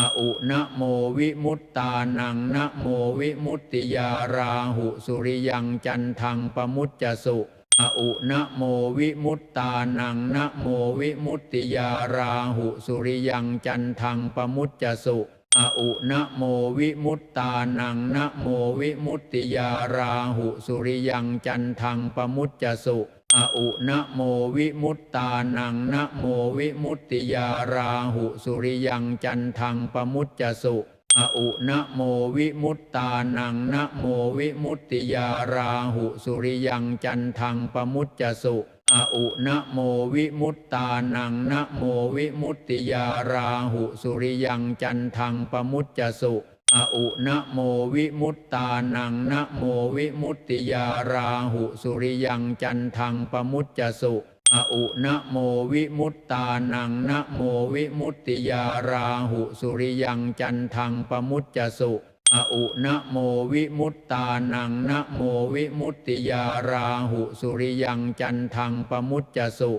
ออุนะโมวิมุตตานังนะโมวิมุตติยาราหุสุริยังจันทังปมุจจสุออุนะโมวิมุตตานังนะโมวิมุตติยาราหุสุริยังจันทังปมุจจสุออุนะโมวิมุตตานังนะโมวิมุตติยาราหุสุริยังจันทังปมุจจสุ ออุนะโมวิมุตตานังนะโมวิมุตติยาราหุสุริยังจันทังปมุจจสุออุนะโมวิมุตตานังนะโมวิมุตติยาราหุสุริยังจันทังปมุจจสุออุนะโมวิมุตตานังนะโมวิมุตติยาราหุสุริยังจันทังปมุจจสุ อุนะโมวิมุตตานังนะโมวิมุตติยาราหุสุริยังจันทังปมุจจสุออุนะโมวิมุตตานังนะโมวิมุตติยาราหุสุริยังจันทังปมุจจสุออุนะโมวิมุตตานังนะโมวิมุตติยาราหุสุริยังจันทังปมุจจสุ